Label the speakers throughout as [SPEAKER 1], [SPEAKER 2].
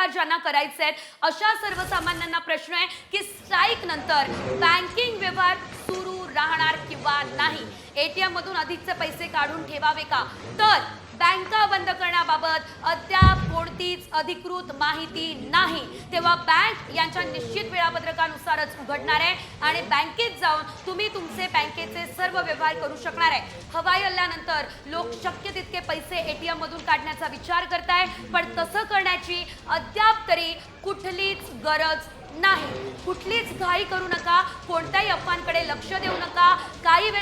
[SPEAKER 1] व्यवहार ज्यांना करायचे आहेत अशा सर्वसामान्यांना प्रश्न आहे की स्ट्राईक नंतर बँकिंग व्यवहार सुरू राहणार किंवा नाही? एटीएम मधून अधिकचे पैसे काढून ठेवावे का? तर बँका बंद करण्याबाबत अद्याप कोणतीच अधिकृत माहिती नाही. तेव्हा बँक यांच्या निश्चित वेळापत्रकानुसारच उघडणार आहे आणि बँकेत जाऊन तुम्ही तुमचे बँकेचे सर्व व्यवहार करू शकणार आहे. हवाई हल्ल्यानंतर लोक शक्य तितके पैसे एटीएम मधून काढण्याचा विचार करताय पण तसं करण्याची अद्याप तरी कुठलीच गरज नाही. कुठलीच घाई करू नका कोणत्याही अफवांकडे लक्ष देऊ नका काही वेळ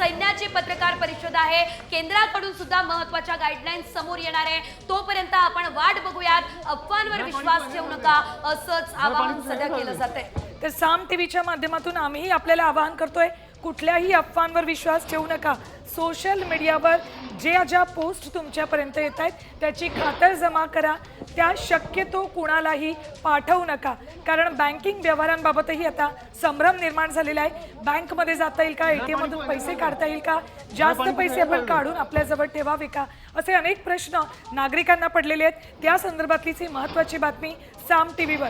[SPEAKER 1] सैन्याची पत्रकार परिषद आहे. केंद्राकडून सुद्धा महत्त्वाच्या गाईडलाईन्स समोर येणार आहे. तोपर्यंत आपण वाट बघूयात. अफवांवर विश्वास ठेवू नका. असंच आवाहन सध्या केलं जाते
[SPEAKER 2] तर साम टीव्हीच्या माध्यमातून आम्हीही आपल्याला आवाहन करतोय कुठल्याही अफवांवर विश्वास ठेवू नका. सोशल मीडियावर जे ज्या पोस्ट तुमच्यापर्यंत येत आहेत त्याची खातर जमा करा. त्या शक्यतो कुणालाही पाठवू नका. कारण बँकिंग व्यवहारांबाबतही आता संभ्रम निर्माण झालेला आहे. बँकमध्ये जाता येईल का? एटीएम मधून पैसे काढता येईल का? जास्त पैसे आपण काढून आपल्याजवळ ठेवावे का? असे अनेक प्रश्न नागरिकांना पडलेले आहेत. त्या संदर्भातलीच ही महत्वाची बातमी साम टीव्हीवर.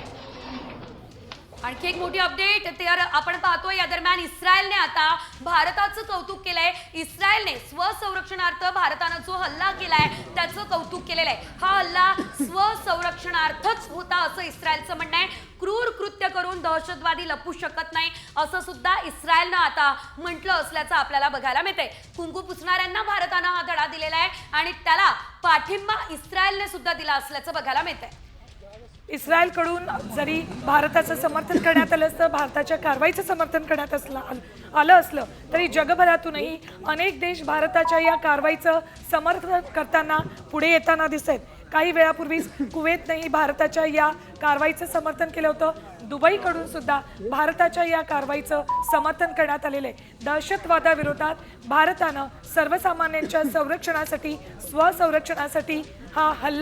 [SPEAKER 1] आणखी एक मोठी अपडेट तर आपण पाहतोय. या दरम्यान इस्रायलने आता भारताचं कौतुक केलंय. इस्रायलने स्वसंरक्षणार्थ भारतानं जो हल्ला केलाय त्याचं कौतुक केलेलं आहे हा हल्ला स्वसंरक्षणार्थच होता असं इस्रायलचं म्हणणं आहे. क्रूर कृत्य करून दहशतवादी लपू शकत नाही असं सुद्धा इस्रायलनं आता म्हटलं असल्याचं आपल्याला बघायला मिळतंय. कुंकू पुसणाऱ्यांना भारतानं हा धडा दिलेला आहे आणि त्याला पाठिंबा इस्रायलने सुद्धा दिला असल्याचं बघायला मिळतंय.
[SPEAKER 2] इस्रायलकडून जरी भारताचं समर्थन करण्यात आलं असतं भारताच्या कारवाईचं समर्थन करण्यात असलं आलं असलं तरी जगभरातूनही अनेक देश भारताच्या या कारवाईचं समर्थन करताना पुढे येताना दिसत आहेत काही वेळापूर्वीच कुवेतनेही भारताच्या या कारवाईचं समर्थन केलं होतं. दुबईकडून सुद्धा भारताच्या या कारवाईचं समर्थन करण्यात आलेलं आहे. दहशतवादाविरोधात भारतानं सर्वसामान्यांच्या संरक्षणासाठी स्वसंरक्षणासाठी हा हल्ला